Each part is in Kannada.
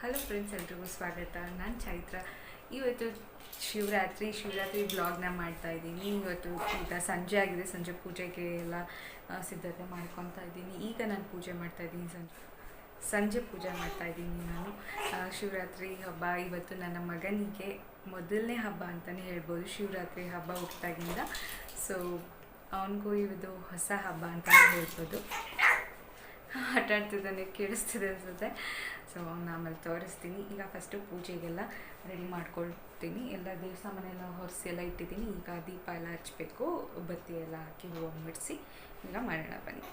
ಹಲೋ ಫ್ರೆಂಡ್ಸ್ ಎಲ್ರಿಗೂ ಸ್ವಾಗತ. ನಾನು ಚೈತ್ರ. ಇವತ್ತು ಶಿವರಾತ್ರಿ ಶಿವರಾತ್ರಿ ಬ್ಲಾಗ್ನ ಮಾಡ್ತಾ ಇದ್ದೀನಿ. ಇವತ್ತು ಈಗ ಸಂಜೆ ಆಗಿದೆ. ಸಂಜೆ ಪೂಜೆಗೆ ಎಲ್ಲ ಸಿದ್ಧತೆ ಮಾಡ್ಕೊತಾ ಇದ್ದೀನಿ. ಈಗ ನಾನು ಪೂಜೆ ಮಾಡ್ತಾ ಇದ್ದೀನಿ ಸಂಜೆ. ಸಂಜೆ ಪೂಜೆ ಮಾಡ್ತಾ ಇದ್ದೀನಿ ನಾನು. ಶಿವರಾತ್ರಿ ಹಬ್ಬ. ಇವತ್ತು ನನ್ನ ಮಗನಿಗೆ ಮೊದಲನೇ ಹಬ್ಬ ಅಂತಲೇ ಹೇಳ್ಬೋದು. ಶಿವರಾತ್ರಿ ಹಬ್ಬ ಹುಟ್ಟಿದಾಗಿಂದ ಸೊ ಅವನಿಗೂ ಇವತ್ತು ಹೊಸ ಹಬ್ಬ ಅಂತಲೇ ಹೇಳ್ಬೋದು. ಆಟ ಆಡ್ತಿದ್ದಾನೆ ಕೇಳಿಸ್ತಿದೆ ಅನ್ಸುತ್ತೆ. ಸೊ, ಅವ್ನ ಆಮೇಲೆ ತೋರಿಸ್ತೀನಿ. ಈಗ ಫಸ್ಟು ಪೂಜೆಗೆಲ್ಲ ರೆಡಿ ಮಾಡ್ಕೊಳ್ತೀನಿ. ಎಲ್ಲ ದೇವಸ್ಥಾನೆಲ್ಲ ಸಾಮಾನೆಲ್ಲ ಹೊರಿಸಿ ಎಲ್ಲ ಇಟ್ಟಿದ್ದೀನಿ. ಈಗ ದೀಪ ಎಲ್ಲ ಹಚ್ಚಬೇಕು ಬತ್ತಿ ಎಲ್ಲ ಹಾಕಿ ಹೂವು ಮುಡಿಸಿ ಈಗ ಮಾಡೋಣ ಬನ್ನಿ.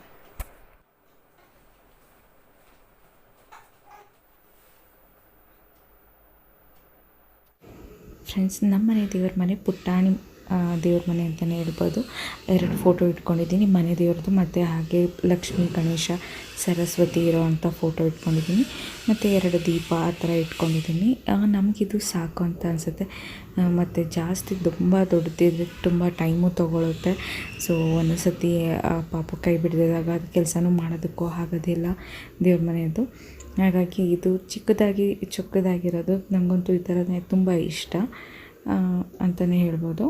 ಫ್ರೆಂಡ್ಸ್ ನಮ್ಮ ಮನೆ ದೇವ್ರ ಮನೆ ಪುಟ್ಟಾಣಿ. ದೇವ್ರ ಮನೆ ಅಂತಲೇ ಹೇಳ್ಬೋದು. ಎರಡು ಫೋಟೋ ಇಟ್ಕೊಂಡಿದ್ದೀನಿ. ಮನೆ ದೇವ್ರದ್ದು ಮತ್ತು ಹಾಗೆ ಲಕ್ಷ್ಮೀ, ಗಣೇಶ, ಸರಸ್ವತಿ ಇರೋವಂಥ ಫೋಟೋ ಇಟ್ಕೊಂಡಿದ್ದೀನಿ. ಮತ್ತು ಎರಡು ದೀಪ ಆ ಥರ ಇಟ್ಕೊಂಡಿದ್ದೀನಿ. ನಮಗಿದು ಸಾಕು ಅಂತ ಅನಿಸುತ್ತೆ. ಮತ್ತು ಜಾಸ್ತಿ ತುಂಬ ದೊಡ್ಡದಿದ್ರೆ ತುಂಬ ಟೈಮು ತೊಗೊಳುತ್ತೆ. ಸೊ ಒಂದೊಂದು ಸತಿ ಪಾಪ ಕೈ ಬಿಡದಿದಾಗ ಅದು ಕೆಲಸನೂ ಮಾಡೋದಕ್ಕೂ ಆಗೋದಿಲ್ಲ ದೇವ್ರ ಮನೆಯದು. ಹಾಗಾಗಿ ಇದು ಚಿಕ್ಕದಾಗಿ, ಚಿಕ್ಕದಾಗಿರೋದು ನನಗಂತೂ ಈ ಥರನೇ ತುಂಬ ಇಷ್ಟ ಅಂತಲೇ ಹೇಳ್ಬೋದು.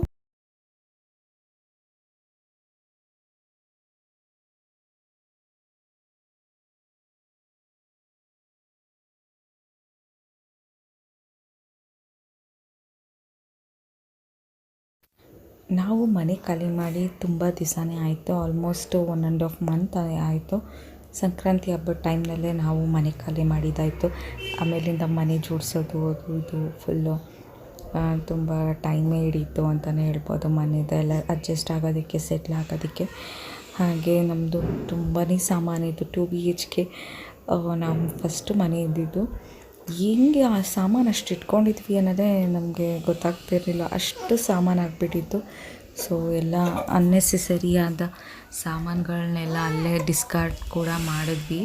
ನಾವು ಮನೆ ಖಾಲಿ ಮಾಡಿ ತುಂಬ ದಿವಸನೇ ಆಯಿತು almost one and half month ಆಯಿತು. ಸಂಕ್ರಾಂತಿ ಹಬ್ಬದ ಟೈಮ್ನಲ್ಲೇ ನಾವು ಮನೆ ಖಾಲಿ ಮಾಡಿದ್ದಾಯಿತು ಆಮೇಲಿಂದ ಮನೆ ಜೋಡಿಸೋದು, ಅದು ಇದು ಫುಲ್ಲು ತುಂಬ ಟೈಮೇ ಹಿಡೀತು ಅಂತಲೇ ಹೇಳ್ಬೋದು ಮನೆದೆಲ್ಲ ಅಡ್ಜಸ್ಟ್ ಆಗೋದಕ್ಕೆ ಸೆಟ್ಲ್ ಆಗೋದಕ್ಕೆ. ಹಾಗೆ ನಮ್ಮದು ತುಂಬಾ ಸಾಮಾನಿತ್ತು ಟು ಬಿ ಎಚ್ ಕೆ ನಾವು ಫಸ್ಟ್ ಮನೆ ಇದ್ದಿದ್ದು. ಹೆಂಗೆ ಆ ಸಾಮಾನು ಅಷ್ಟು ಇಟ್ಕೊಂಡಿದ್ವಿ ಅನ್ನೋದೇ ನಮಗೆ ಗೊತ್ತಾಗ್ತಿರಲಿಲ್ಲ. ಅಷ್ಟು ಸಾಮಾನು ಆಗಿಬಿಟ್ಟಿತ್ತು. ಸೊ ಎಲ್ಲ ಅನ್ನೆಸೆಸರಿಯಾದ ಸಾಮಾನುಗಳನ್ನೆಲ್ಲ ಅಲ್ಲೇ ಡಿಸ್ಕಾರ್ಡ್ ಕೂಡ ಮಾಡಿದ್ವಿ.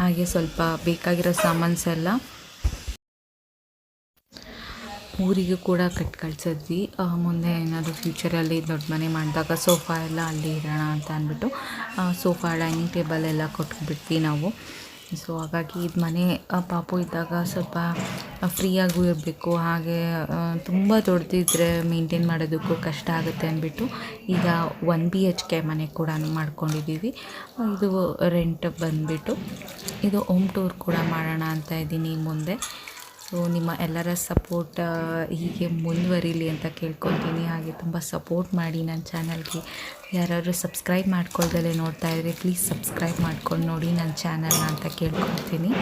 ಹಾಗೆ ಸ್ವಲ್ಪ ಬೇಕಾಗಿರೋ ಸಾಮಾನ್ಸ್ ಎಲ್ಲ ಊರಿಗೆ ಕೂಡ ಕಟ್ ಕಳ್ಸಿದ್ವಿ. ಮುಂದೆ ಏನಾದರೂ ಫ್ಯೂಚರಲ್ಲಿ ದೊಡ್ಡ ಮನೆ ಮಾಡಿದಾಗ ಸೋಫಾ ಎಲ್ಲ ಅಲ್ಲಿ ಇರೋಣ ಅಂತ ಅಂದ್ಬಿಟ್ಟು ಸೋಫಾ ಡೈನಿಂಗ್ ಟೇಬಲ್ ಎಲ್ಲ ಕೊಟ್ಬಿಟ್ವಿ ನಾವು. ಸೊ ಹಾಗಾಗಿ ಇದು ಮನೆ ಪಾಪು ಇದ್ದಾಗ ಸ್ವಲ್ಪ ಫ್ರೀಯಾಗೂ ಇರಬೇಕು. ಹಾಗೆ ತುಂಬ ದೊಡ್ಡದಿದ್ರೆ ಮೇಂಟೈನ್ ಮಾಡೋದಕ್ಕೂ ಕಷ್ಟ ಆಗುತ್ತೆ ಅಂದ್ಬಿಟ್ಟು ಈಗ ಒನ್ ಬಿ ಎಚ್ ಕೆ ಮನೆ ಕೂಡ ಮಾಡ್ಕೊಂಡಿದ್ದೀವಿ. ಇದು ರೆಂಟ್ ಬಂದುಬಿಟ್ಟು, ಇದು ಹೋಮ್ ಟೂರ್ ಕೂಡ ಮಾಡೋಣ ಅಂತ ಇದ್ದೀನಿ ಮುಂದೆ. ಸೊ ನಿಮ್ಮ ಎಲ್ಲರ ಸಪೋರ್ಟ್ ಹೀಗೆ ಮುಂದುವರಿಲಿ ಅಂತ ಕೇಳ್ಕೊತೀನಿ ಹಾಗೆ ತುಂಬ ಸಪೋರ್ಟ್ ಮಾಡಿ ನನ್ನ ಚಾನಲ್ಗೆ ಯಾರಾದರೂ ಸಬ್ಸ್ಕ್ರೈಬ್ ಮಾಡ್ಕೊಳ್ದಲೇ ನೋಡ್ತಾ ಇದ್ರೆ ಪ್ಲೀಸ್ ಸಬ್ಸ್ಕ್ರೈಬ್ ಮಾಡ್ಕೊಂಡು ನೋಡಿ ನನ್ನ ಚಾನಲ್ನ ಅಂತ ಕೇಳ್ಕೊಳ್ತೀನಿ.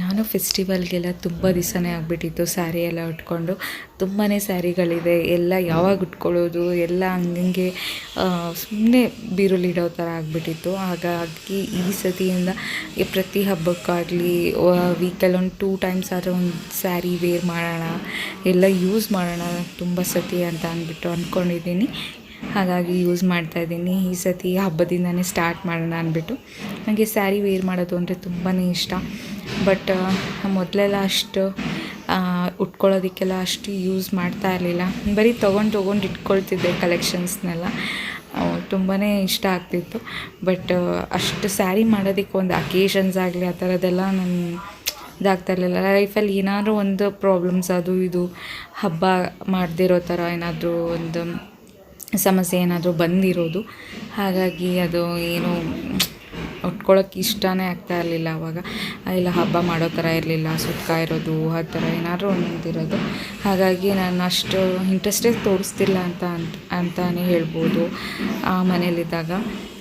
ನಾನು ಫೆಸ್ಟಿವಲ್ಗೆಲ್ಲ ತುಂಬ ದಿವಸನೇ ಆಗಿಬಿಟ್ಟಿತ್ತು, ಸ್ಯಾರಿ ಎಲ್ಲ ಉಟ್ಕೊಂಡು. ತುಂಬಾ ಸ್ಯಾರಿಗಳಿದೆ, ಎಲ್ಲ ಯಾವಾಗ ಉಟ್ಕೊಳ್ಳೋದು, ಎಲ್ಲ ಹಂಗಂಗೆ ಸುಮ್ಮನೆ ಬೀರುಲಿಡೋ ಥರ ಆಗಿಬಿಟ್ಟಿತ್ತು. ಹಾಗಾಗಿ ಈ ಸತಿಯಿಂದ ಪ್ರತಿ ಹಬ್ಬಕ್ಕಾಗಲಿ ವೀಕಲ್ಲಿ ಒಂದು ಟೂ ಟೈಮ್ಸ್ ಆದರೆ ಒಂದು ಸ್ಯಾರಿ ವೇರ್ ಮಾಡೋಣ, ಎಲ್ಲ ಯೂಸ್ ಮಾಡೋಣ, ತುಂಬ ಸತಿ ಅಂತ ಅಂದ್ಬಿಟ್ಟು ಅಂದ್ಕೊಂಡಿದ್ದೀನಿ ಹಾಗಾಗಿ ಯೂಸ್ ಮಾಡ್ತಾ ಇದ್ದೀನಿ. ಈ ಸತಿ ಹಬ್ಬದಿಂದನೇ ಸ್ಟಾರ್ಟ್ ಮಾಡೋಣ ಅಂದ್ಬಿಟ್ಟು. ನನಗೆ ಸ್ಯಾರಿ ವೇರ್ ಮಾಡೋದು ಅಂದರೆ ತುಂಬಾ ಇಷ್ಟ. ಬಟ್ ಮೊದಲೆಲ್ಲ ಅಷ್ಟು ಉಟ್ಕೊಳ್ಳೋದಕ್ಕೆಲ್ಲ ಅಷ್ಟು ಯೂಸ್ ಮಾಡ್ತಾ ಇರಲಿಲ್ಲ. ಬರೀ ತೊಗೊಂಡು ತೊಗೊಂಡು ಇಟ್ಕೊಳ್ತಿದ್ದೆ ಕಲೆಕ್ಷನ್ಸ್ನೆಲ್ಲ ತುಂಬಾ ಇಷ್ಟ ಆಗ್ತಿತ್ತು. ಬಟ್ ಅಷ್ಟು ಸ್ಯಾರಿ ಮಾಡೋದಕ್ಕೆ ಒಂದು ಅಕೇಶನ್ಸ್ ಆಗಲಿ, ಆ ಥರದ್ದೆಲ್ಲ ನಾನು ಇದಾಗ್ತಾ ಇರಲಿಲ್ಲ. ಲೈಫಲ್ಲಿ ಏನಾದರೂ ಒಂದು ಪ್ರಾಬ್ಲಮ್ಸ್ ಅದು ಇದು ಹಬ್ಬ ಮಾಡದಿರೋ ಥರ ಏನಾದರೂ ಒಂದು ಸಮಸ್ಯೆ ಏನಾದರೂ ಬಂದಿರೋದು. ಹಾಗಾಗಿ ಅದು ಏನು ಉಟ್ಕೊಳ್ಳೋಕೆ ಇಷ್ಟನೇ ಆಗ್ತಾ ಇರಲಿಲ್ಲ ಅವಾಗ. ಇಲ್ಲ ಹಬ್ಬ ಮಾಡೋ ಥರ ಇರಲಿಲ್ಲ ಸುತ್ತ ಇರೋದು, ಆ ಥರ ಏನಾದರೂ ಒಂದಿರೋದು ಹಾಗಾಗಿ ನಾನು ಅಷ್ಟು ಇಂಟ್ರೆಸ್ಟೇ ತೋರಿಸ್ತಿಲ್ಲ ಅಂತ ಅಂತ ಅಂತಲೇ ಹೇಳ್ಬೋದು ಆ ಮನೇಲಿದ್ದಾಗ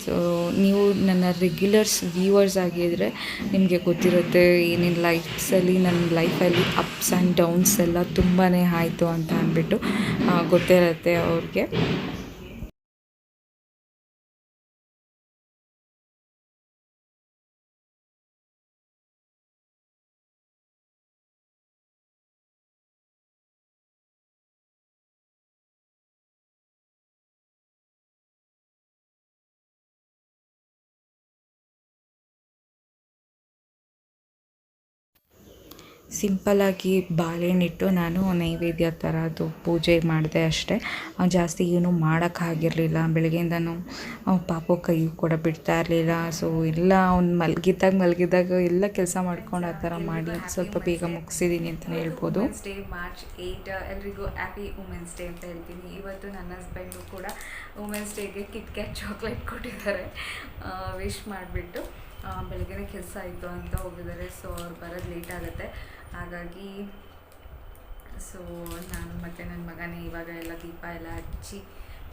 ಸೊ ನೀವು ನನ್ನ ರೆಗ್ಯುಲರ್ಸ್ ವ್ಯೂವರ್ಸ್ ಆಗಿದ್ದರೆ ನಿಮಗೆ ಗೊತ್ತಿರುತ್ತೆ ಏನೇನು ಲೈಫ್ಸಲ್ಲಿ ನನ್ನ ಲೈಫಲ್ಲಿ ಅಪ್ಸ್ ಆ್ಯಂಡ್ ಡೌನ್ಸ್ ಎಲ್ಲ ತುಂಬಾ ಆಯಿತು ಅಂತ ಅಂದ್ಬಿಟ್ಟು ಗೊತ್ತಿರುತ್ತೆ ಅವ್ರಿಗೆ. ಸಿಂಪಲ್ಲಾಗಿ ಬಾಳೆಹಣ್ಣಿಟ್ಟು ನಾನು ನೈವೇದ್ಯ ಥರ ಅದು ಪೂಜೆ ಮಾಡಿದೆ ಅಷ್ಟೇ. ಜಾಸ್ತಿ ಏನೂ ಮಾಡೋಕ್ಕಾಗಿರಲಿಲ್ಲ ಬೆಳಗ್ಗೆಯಿಂದನೂ ಪಾಪು ಕೈ ಕೂಡ ಬಿಡ್ತಾ ಇರಲಿಲ್ಲ. ಸೊ ಎಲ್ಲ ಅವ್ನು ಮಲಗಿದ್ದಾಗ ಮಲಗಿದ್ದಾಗ ಎಲ್ಲ ಕೆಲಸ ಮಾಡ್ಕೊಂಡು ಆ ಥರ ಮಾಡಿ ಸ್ವಲ್ಪ ಬೇಗ ಮುಗಿಸಿದ್ದೀನಿ ಅಂತಲೇ ಹೇಳ್ಬೋದು. ಡೇ ಮಾರ್ಚ್ ಏಯ್ಟ್ ಎಲ್ರಿಗೂ ಹ್ಯಾಪಿ ವುಮೆನ್ಸ್ ಡೇ ಅಂತ ಹೇಳ್ತೀನಿ. ಇವತ್ತು ನನ್ನ ಹಸ್ಬೆಂಡು ಕೂಡ ವುಮೆನ್ಸ್ ಡೇಗೆ ಕಿಟ್ ಕ್ಯಾಟ್ ಚಾಕ್ಲೇಟ್ ಕೊಟ್ಟಿದ್ದಾರೆ. ವಿಶ್ ಮಾಡಿಬಿಟ್ಟು ಬೆಳಗ್ಗೆ ಕೆಲಸ ಆಯಿತು ಅಂತ ಹೋಗಿದ್ದಾರೆ. ಸೊ ಅವ್ರು ಬರೋದು ಲೇಟ್ ಆಗುತ್ತೆ. ಹಾಗಾಗಿ ಸೊ ನಾನು ಮತ್ತು ನನ್ನ ಮಗನೇ ಇವಾಗ ಎಲ್ಲ ದೀಪ ಎಲ್ಲ ಹಚ್ಚಿ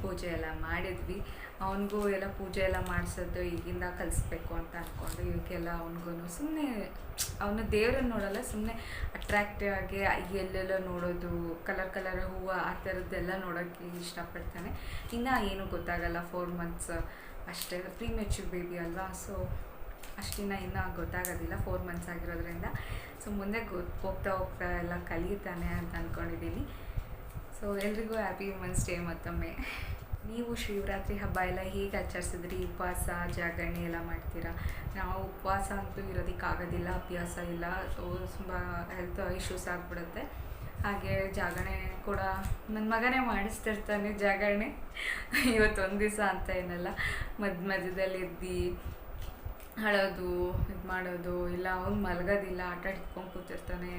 ಪೂಜೆ ಎಲ್ಲ ಮಾಡಿದ್ವಿ. ಅವನಿಗೂ ಎಲ್ಲ ಪೂಜೆ ಎಲ್ಲ ಮಾಡಿಸೋದು ಈಗಿಂದ ಕಲಿಸ್ಬೇಕು ಅಂತ ಅಂದ್ಕೊಂಡು ಇವಕ್ಕೆಲ್ಲ ಅವನಿಗೂ ಸುಮ್ಮನೆ ಅವನು ದೇವ್ರನ್ನ ನೋಡಲ್ಲ ಸುಮ್ಮನೆ ಅಟ್ರಾಕ್ಟಿವ್ ಆಗಿ ಎಲ್ಲೆಲ್ಲೋ ನೋಡೋದು ಕಲರ್ ಕಲರ್ ಹೂವು ಆ ಥರದ್ದೆಲ್ಲ ನೋಡೋಕ್ಕೆ ಇಷ್ಟಪಡ್ತಾನೆ. ಇನ್ನೂ ಏನೂ ಗೊತ್ತಾಗಲ್ಲ ಫೋರ್ ಮಂತ್ಸ್ ಅಷ್ಟೇ ಪ್ರೀ ಮೆಚ್ಯೂರ್ ಬೇಬಿ ಅಲ್ವಾ ಸೊ ಅಷ್ಟಿನ ಇನ್ನೂ ಗೊತ್ತಾಗೋದಿಲ್ಲ ಫೋರ್ ಮಂತ್ಸ್ ಆಗಿರೋದ್ರಿಂದ. ಸೊ ಮುಂದೆ ಹೋಗ್ತಾ ಹೋಗ್ತಾ ಎಲ್ಲ ಕಲಿತಾನೆ ಅಂತ ಅಂದ್ಕೊಂಡಿದ್ದೀನಿ ಸೊ ಎಲ್ರಿಗೂ ಹ್ಯಾಪಿ ವುಮೆನ್ಸ್ ಡೇ ಮತ್ತೊಮ್ಮೆ. ನೀವು ಶಿವರಾತ್ರಿ ಹಬ್ಬ ಎಲ್ಲ ಹೇಗೆ ಆಚರಿಸಿದ್ರಿ? ಉಪವಾಸ, ಜಾಗರಣೆ ಎಲ್ಲ ಮಾಡ್ತೀರಾ? ನಾವು ಉಪವಾಸ ಅಂತೂ ಇರೋದಕ್ಕಾಗೋದಿಲ್ಲ ಅಭ್ಯಾಸ ಇಲ್ಲ. ಸೊ ತುಂಬ ಹೆಲ್ತ್ ಇಶ್ಯೂಸ್ ಆಗಿಬಿಡುತ್ತೆ. ಹಾಗೆ ಜಾಗರಣೆ ಕೂಡ ನನ್ನ ಮಗನೇ ಮಾಡಿಸ್ತಿರ್ತಾನೆ ಜಾಗರಣೆ. ಇವತ್ತೊಂದು ದಿವಸ ಅಂತ ಏನಲ್ಲ. ಮಧ್ಯ ಮಧ್ಯದಲ್ಲಿ ಎದ್ದು ಅಳೋದು, ಇದು ಮಾಡೋದು, ಇಲ್ಲ ಅವ್ನು ಮಲಗೋದಿಲ್ಲ, ಆಟ ಹಿಡ್ಕೊಂಡು ಕೂತಿರ್ತಾನೆ.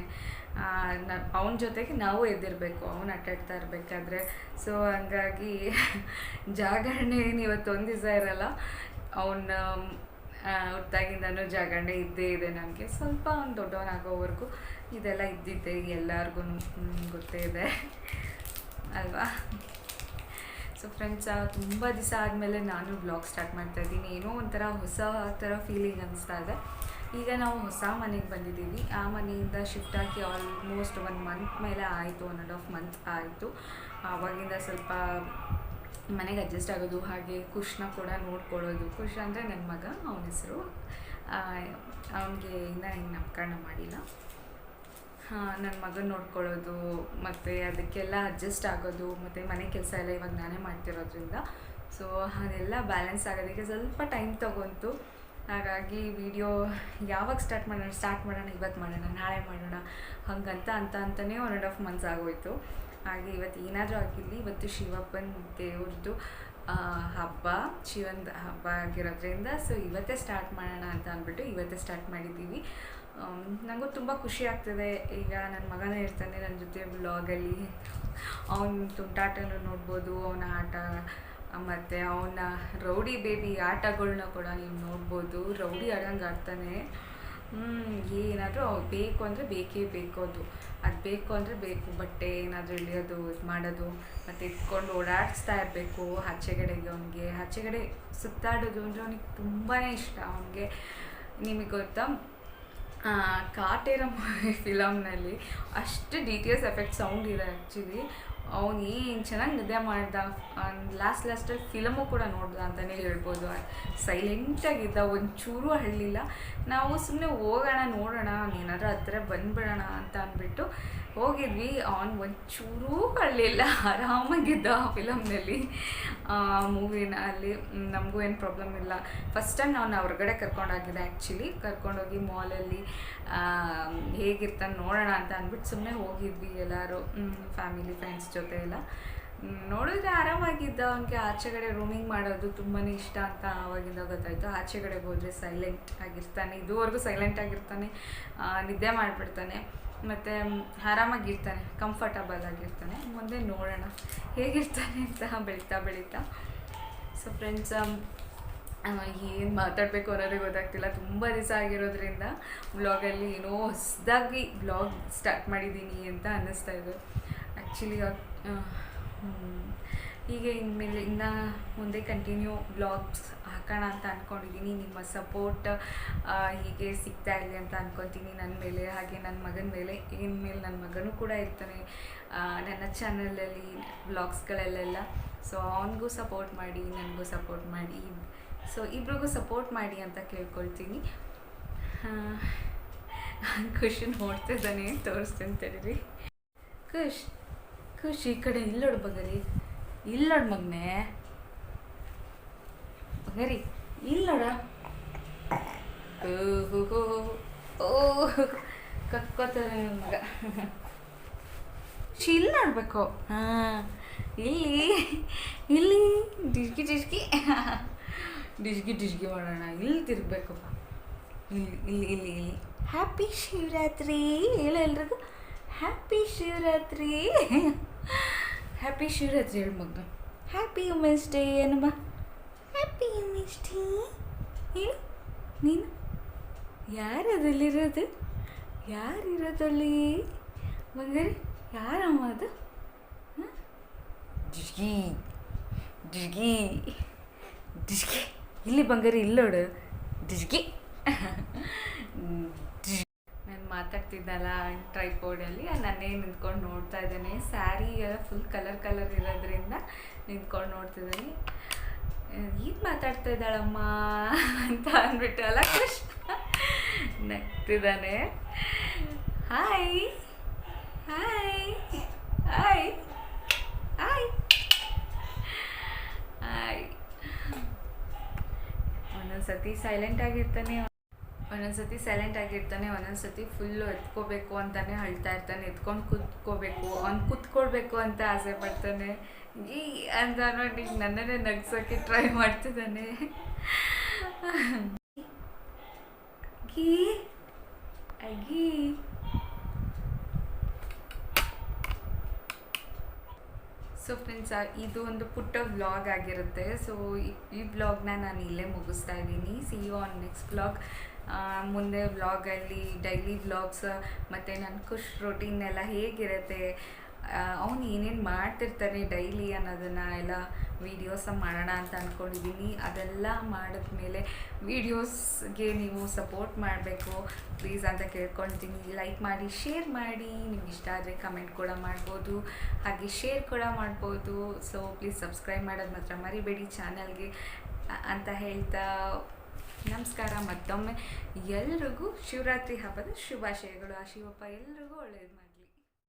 ಅವನ ಜೊತೆಗೆ ನಾವು ಎದ್ದಿರಬೇಕು, ಅವ್ನು ಆಟಾಡ್ತಾ ಇರಬೇಕಾದ್ರೆ. ಸೊ ಹಂಗಾಗಿ ಜಾಗರಣೆ ಇವತ್ತು ಒಂದು ದಿವಸ ಇರಲ್ಲ. ಅವನ ಹುಟ್ಟಾಗಿಂದನೂ ಜಾಗರಣೆ ಇದ್ದೇ ಇದೆ ನನಗೆ ಸ್ವಲ್ಪ ಅವ್ನು ದೊಡ್ಡವನಾಗೋವರೆಗೂ ಇದೆಲ್ಲ ಇದ್ದಿದ್ದೆ ಎಲ್ಲರಿಗೂ ಗೊತ್ತೇ ಇದೆ. ಅಲ್ವಾ? ಸೊ ಫ್ರೆಂಡ್ಸ್ ತುಂಬ ದಿವಸ ಆದಮೇಲೆ ನಾನು ಬ್ಲಾಗ್ ಸ್ಟಾರ್ಟ್ ಮಾಡ್ತಾ ಇದ್ದೀನಿ. ಏನೋ ಒಂಥರ ಹೊಸ ಥರ ಫೀಲಿಂಗ್ ಅನಿಸ್ತಾ ಇದೆ. ಈಗ ನಾವು ಹೊಸ ಮನೆಗೆ ಬಂದಿದ್ದೀವಿ. ಆ ಮನೆಯಿಂದ ಶಿಫ್ಟ್ ಆಗಿ ಆಲ್ಮೋಸ್ಟ್ ಒನ್ ಮಂತ್ ಮೇಲೆ ಆಯಿತು ಒನ್ ಆ್ಯಂಡ್ ಆಫ್ ಮಂತ್ ಆಯಿತು. ಆವಾಗಿಂದ ಸ್ವಲ್ಪ ಮನೆಗೆ ಅಡ್ಜಸ್ಟ್ ಆಗೋದು, ಹಾಗೆ ಖುಷ್ನ ಕೂಡ ನೋಡ್ಕೊಳ್ಳೋದು. ಖುಷ್ ಅಂದರೆ ನನ್ನ ಮಗ, ಅವನ ಹೆಸರು. ಅವನಿಗೆ ಇನ್ನೂ ಹಿಂಗೆ ನಾಮಕರಣ ಮಾಡಿಲ್ಲ. ನನ್ನ ಮಗನ ನೋಡ್ಕೊಳ್ಳೋದು, ಮತ್ತು ಅದಕ್ಕೆಲ್ಲ ಅಡ್ಜಸ್ಟ್ ಆಗೋದು, ಮತ್ತು ಮನೆ ಕೆಲಸ ಎಲ್ಲ ಇವಾಗ ನಾನೇ ಮಾಡ್ತಿರೋದ್ರಿಂದ. ಸೊ ಅದೆಲ್ಲ ಬ್ಯಾಲೆನ್ಸ್ ಆಗೋದಕ್ಕೆ ಸ್ವಲ್ಪ ಟೈಮ್ ತೊಗೊಂತು. ಹಾಗಾಗಿ ವಿಡಿಯೋ ಯಾವಾಗ ಸ್ಟಾರ್ಟ್ ಮಾಡೋಣ ಸ್ಟಾರ್ಟ್ ಮಾಡೋಣ ಇವತ್ತು ಮಾಡೋಣ, ನಾಳೆ ಮಾಡೋಣ, ಹಂಗಂತ, ಅಂತ ಅಂತಲೇ ಒನ್ ಆ್ಯಂಡ್ ಆಫ್ ಮಂತ್ಸ್ ಆಗೋಯ್ತು. ಹಾಗೆ ಇವತ್ತು ಏನಾದರೂ ಆಗಿರಲಿ, ಇವತ್ತು ಶಿವಪ್ಪನ ದೇವ್ರದ್ದು ಹಬ್ಬ, ಶಿವಂದ ಹಬ್ಬ ಆಗಿರೋದ್ರಿಂದ ಸೊ ಇವತ್ತೇ ಸ್ಟಾರ್ಟ್ ಮಾಡೋಣ ಅಂತ ಅಂದ್ಬಿಟ್ಟು ಇವತ್ತೇ ಸ್ಟಾರ್ಟ್ ಮಾಡಿದ್ದೀವಿ. ನನಗೂ ತುಂಬ ಖುಷಿ ಆಗ್ತದೆ. ಈಗ ನನ್ನ ಮಗನೇ ಇರ್ತಾನೆ ನನ್ನ ಜೊತೆ ಬ್ಲಾಗಲ್ಲಿ ಅವನ ತುಂಟಾಟನೂ ನೋಡ್ಬೋದು, ಅವನ ಆಟ, ಮತ್ತು ಅವನ ರೌಡಿ ಬೇಬಿ ಆಟಗಳನ್ನ ಕೂಡ ನೀವು ನೋಡ್ಬೋದು. ರೌಡಿ ಆಡಂಗೆ ಆಡ್ತಾನೆ. ಏನಾದರೂ ಬೇಕು ಅಂದರೆ ಬೇಕೇ ಬೇಕು ಅದು. ಅದು ಬೇಕು ಅಂದರೆ ಬೇಕು, ಬಟ್ಟೆ ಏನಾದರೂ ಇಳಿಯೋದು, ಇದು ಮಾಡೋದು, ಮತ್ತು ಇಟ್ಕೊಂಡು ಓಡಾಡಿಸ್ತಾ ಇರಬೇಕು ಹಚ್ಚೆಗಡೆಗೆ ಅವನಿಗೆ. ಹಚ್ಚೆಗಡೆ ಸುತ್ತಾಡೋದು ಅಂದರೆ ಅವನಿಗೆ ತುಂಬಾ ಇಷ್ಟ. ಅವನಿಗೆ ನಿಮಗೆ ಗೊತ್ತಾ ಕಾಟೇರ ಫಿಲಮ್ನಲ್ಲಿ ಅಷ್ಟು ಡಿಟೇಲ್ಸ್ ಎಫೆಕ್ಟ್ ಸೌಂಡ್ ಇದೆ ಆ್ಯಕ್ಚುಲಿ ಅವ್ನು ಏನು ಚೆನ್ನಾಗಿ ನಿದ್ದೆ ಮಾಡ್ದ ಲಾಸ್ಟ್ ಲಾಸ್ಟಲ್ಲಿ ಫಿಲಮು ಕೂಡ ನೋಡ್ದ ಅಂತಲೇ ಹೇಳ್ಬೋದು. ಸೈಲೆಂಟಾಗಿದ್ದ ಒಂಚೂರು ಹಳ್ಳಿಲ್ಲ ನಾವು ಸುಮ್ಮನೆ ಹೋಗೋಣ, ನೋಡೋಣ ಏನಾದರೂ ಹತ್ತಿರ ಬಂದುಬಿಡೋಣ ಅಂತ ಅಂದ್ಬಿಟ್ಟು ಹೋಗಿದ್ವಿ. ಆನ್ ಒಂಚೂರೂ ಕಳಲಿಲ್ಲ ಆರಾಮಾಗಿದ್ದ ಆ ಫಿಲಮ್ನಲ್ಲಿ ಮೂವಿನ ಅಲ್ಲಿ. ನಮಗೂ ಏನು ಪ್ರಾಬ್ಲಮ್ ಇಲ್ಲ. ಫಸ್ಟ್ ಟೈಮ್ ನಾನು ಹೊರಗಡೆ ಕರ್ಕೊಂಡೋಗಿದ್ದೆ ಆ್ಯಕ್ಚುಲಿ ಕರ್ಕೊಂಡೋಗಿ ಮಾಲಲ್ಲಿ ಹೇಗಿರ್ತಾನೆ ನೋಡೋಣ ಅಂತ ಅಂದ್ಬಿಟ್ಟು ಸುಮ್ಮನೆ ಹೋಗಿದ್ವಿ ಎಲ್ಲರೂ. ಫ್ಯಾಮಿಲಿ ಫ್ರೆಂಡ್ಸ್ ಜೊತೆ ಎಲ್ಲ. ನೋಡಿದ್ರೆ ಆರಾಮಾಗಿದ್ದ ಅವನಿಗೆ ಆಚೆಗಡೆ ರೂಮಿಂಗ್ ಮಾಡೋದು ತುಂಬಾ ಇಷ್ಟ ಅಂತ ಆವಾಗಿಂದ ಗೊತ್ತಾಯಿತು. ಆಚೆಗಡೆ ಹೋದರೆ ಸೈಲೆಂಟ್ ಆಗಿರ್ತಾನೆ. ಇದುವರೆಗೂ ಸೈಲೆಂಟ್ ಆಗಿರ್ತಾನೆ. ನಿದ್ದೆ ಮಾಡಿಬಿಡ್ತಾನೆ. ಮತ್ತು ಆರಾಮಾಗಿರ್ತಾನೆ ಕಂಫರ್ಟಬಲ್ ಆಗಿರ್ತಾನೆ. ಮುಂದೆ ನೋಡೋಣ, ಹೇಗಿರ್ತಾನೆ ಅಂತ ಬೆಳೀತಾ ಬೆಳೀತಾ. ಸೊ ಫ್ರೆಂಡ್ಸ್ ಏನು ಮಾತಾಡಬೇಕು ಅನ್ನೋದೇ ಗೊತ್ತಾಗ್ತಿಲ್ಲ. ತುಂಬ ದಿವಸ ಆಗಿರೋದ್ರಿಂದ ಬ್ಲಾಗಲ್ಲಿ ಏನೋ ಹೊಸದಾಗಿ ಬ್ಲಾಗ್ ಸ್ಟಾರ್ಟ್ ಮಾಡಿದ್ದೀನಿ ಅಂತ ಅನ್ನಿಸ್ತಾ ಇದೆ. ಆ್ಯಕ್ಚುಲಿ ಹೀಗೆ ಇನ್ಮೇಲೆ ಇನ್ನು ಮುಂದೆ ಕಂಟಿನ್ಯೂ ಬ್ಲಾಗ್ಸ್ ಹಾಕೋಣ ಅಂತ ಅಂದ್ಕೊಂಡಿದ್ದೀನಿ ನಿಮ್ಮ ಸಪೋರ್ಟ್ ಹೀಗೆ ಸಿಗ್ತಾ ಇರಲಿ ಅಂತ ಅಂದ್ಕೊತೀನಿ ನನ್ನ ಮೇಲೆ ಹಾಗೆ ನನ್ನ ಮಗನ ಮೇಲೆ. ಇನ್ಮೇಲೆ ನನ್ನ ಮಗನೂ ಕೂಡ ಇರ್ತಾನೆ ನನ್ನ ಚಾನಲಲ್ಲಿ ಬ್ಲಾಗ್ಸ್ಗಳಲ್ಲೆಲ್ಲ ಸೊ ಅವನಿಗೂ ಸಪೋರ್ಟ್ ಮಾಡಿ, ನನಗೂ ಸಪೋರ್ಟ್ ಮಾಡಿ. ಸೊ ಇಬ್ರಿಗೂ ಸಪೋರ್ಟ್ ಮಾಡಿ ಅಂತ ಕೇಳ್ಕೊಳ್ತೀನಿ. ಖುಷಿ ನೋಡ್ತಿದ್ದಾನೆ ತೋರಿಸ್ತೀನಿ ತಡೀರಿ. ಖುಷ್, ಖುಷಿ ಈ ಕಡೆ ಇಲ್ಲೋಡು ಬಗರಿ ಇಲ್ಲೋಡು ಮಗನೆ. ಇಲ್ಲ ಇಲ್ಲೋಡ ಓಹೋ ಓ ಕತ್ಕೋತಾರೆ ನನ್ನ ಇಲ್ಲಿ ನೋಡ್ಬೇಕು. ಇಲ್ಲಿ ಇಲ್ಲಿ, ಡಿಜ್ಗಿ ಡಿಸ್ಕಿ ಡಿಜ್ಗಿ ಡಿಸ್ಕಿ ಮಾಡೋಣ. ಇಲ್ಲಿ ತಿರ್ಗಬೇಕಪ್ಪ ಇಲ್ಲಿ ಇಲ್ಲಿ ಇಲ್ಲಿ ಇಲ್ಲಿ. ಹ್ಯಾಪಿ ಶಿವರಾತ್ರಿ. ಹೇಳು ಎಲ್ರಿಗೂ. ಹ್ಯಾಪಿ ಶಿವರಾತ್ರಿ. ಹ್ಯಾಪಿ ಶಿವರಾತ್ರಿ ಹೇಳಿ ಮಗ ಹ್ಯಾಪಿ ವುಮೆನ್ಸ್ ಡೇ ಏನಮ್ಮ? ಹ್ಯಾಪಿ ವುಮೆನ್ಸ್ ಡೇ ಹೇಳು ನೀನು? ಯಾರು ಅದಲ್ಲಿರೋದು ಯಾರಿರೋದಲ್ಲಿ ಬಂಗಾರಿ ಯಾರಮ್ಮ ಅದು? ಜಿಗಿ ಜಿಗಿ ಡಿಸ್ಗಿ ಇಲ್ಲಿ ಬಂಗಾರಿ ಇಲ್ಲೋಡು ಡಿಸ್ಗಿ ಮಾತಾಡ್ತಿದ್ದಲ್ಲ ಟ್ರೈಪೋರ್ಡಲ್ಲಿ ನಾನೇ ನಿಂತ್ಕೊಂಡು ನೋಡ್ತಾ ಇದ್ದೇನೆ. ಸ್ಯಾರಿ ಎಲ್ಲ ಫುಲ್ ಕಲರ್ ಕಲರ್ ಇರೋದ್ರಿಂದ ನಿಂತ್ಕೊಂಡು ನೋಡ್ತಿದ್ದೀನಿ. ಈಗ ಮಾತಾಡ್ತಾ ಇದ್ದಾಳಮ್ಮ ಅಂತ ಅಂದ್ಬಿಟ್ಟು ಅಲ್ಲ ಖುಷ್ ನಗ್ತಿದ್ದಾನೆ. Hi hi hi hi hi ಒಂದೊಂದು ಸತಿ ಸೈಲೆಂಟ್ ಆಗಿರ್ತಾನೆ ಒಂದೊಂದು ಸತಿ ಸೈಲೆಂಟ್ ಆಗಿರ್ತಾನೆ ಒಂದೊಂದು ಸತಿ ಫುಲ್ಲು ಎತ್ಕೋಬೇಕು ಅಂತಾನೆ ಅಳ್ತಾ ಇರ್ತಾನೆ. ಎತ್ಕೊಂಡು ಕೂತ್ಕೋಬೇಕು, ಅವ್ನು ಕೂತ್ಕೊಳ್ಬೇಕು ಅಂತ ಆಸೆ ಪಡ್ತಾನೆ. ಈ ಅಂತ ನೋಡಿ ನನ್ನನ್ನೇ ನಗ್ಸೋಕ್ಕೆ ಟ್ರೈ ಮಾಡ್ತಿದ್ದಾನೆ. ಗೀ ಅಗ್ಗಿ ಸೊ ಫ್ರೆಂಡ್ಸ್ ಇದು ಒಂದು ಪುಟ್ಟ ವ್ಲಾಗ್ ಆಗಿರುತ್ತೆ. ಸೊ ಈ ವ್ಲಾಗ್ನ ನಾನು ಇಲ್ಲೇ ಮುಗಿಸ್ತಾ ಇದ್ದೀನಿ. See you on next vlog ಮುಂದೆ ವ್ಲಾಗಲ್ಲಿ ಡೈಲಿ ವ್ಲಾಗ್ಸ್ ಮತ್ತು ನನ್ನ ಖುಷ್ ರೊಟೀನ್ ಎಲ್ಲ ಹೇಗಿರುತ್ತೆ? ಅವನು ಏನೇನು ಮಾಡ್ತಿರ್ತಾನೆ ಡೈಲಿ ಅನ್ನೋದನ್ನು ಎಲ್ಲ ವೀಡಿಯೋಸ ಮಾಡೋಣ ಅಂತ ಅಂದ್ಕೊಂಡಿದ್ದೀನಿ ಅದೆಲ್ಲ ಮಾಡಿದ್ಮೇಲೆ ವೀಡಿಯೋಸ್ಗೆ ನೀವು ಸಪೋರ್ಟ್ ಮಾಡಬೇಕು. ಪ್ಲೀಸ್ ಅಂತ ಕೇಳ್ಕೊಳ್ತೀನಿ ಲೈಕ್ ಮಾಡಿ ಶೇರ್ ಮಾಡಿ. ನಿಮ್ಗೆ ಇಷ್ಟ ಆದರೆ ಕಮೆಂಟ್ ಕೂಡ ಮಾಡ್ಬೋದು. ಹಾಗೆ ಶೇರ್ ಕೂಡ ಮಾಡ್ಬೋದು. ಸೊ ಪ್ಲೀಸ್ ಸಬ್ಸ್ಕ್ರೈಬ್ ಮಾಡೋದು ಮಾತ್ರ ಮರಿಬೇಡಿ ಚಾನಲ್ಗೆ ಅಂತ ಹೇಳ್ತಾ ನಮಸ್ಕಾರ. ಮತ್ತೊಮ್ಮೆ ಎಲ್ರಿಗೂ ಶಿವರಾತ್ರಿ ಹಬ್ಬದ ಶುಭಾಶಯಗಳು. ಆ ಶಿವಪ್ಪ ಎಲ್ರಿಗೂ ಒಳ್ಳೇದು ಮಾಡಿ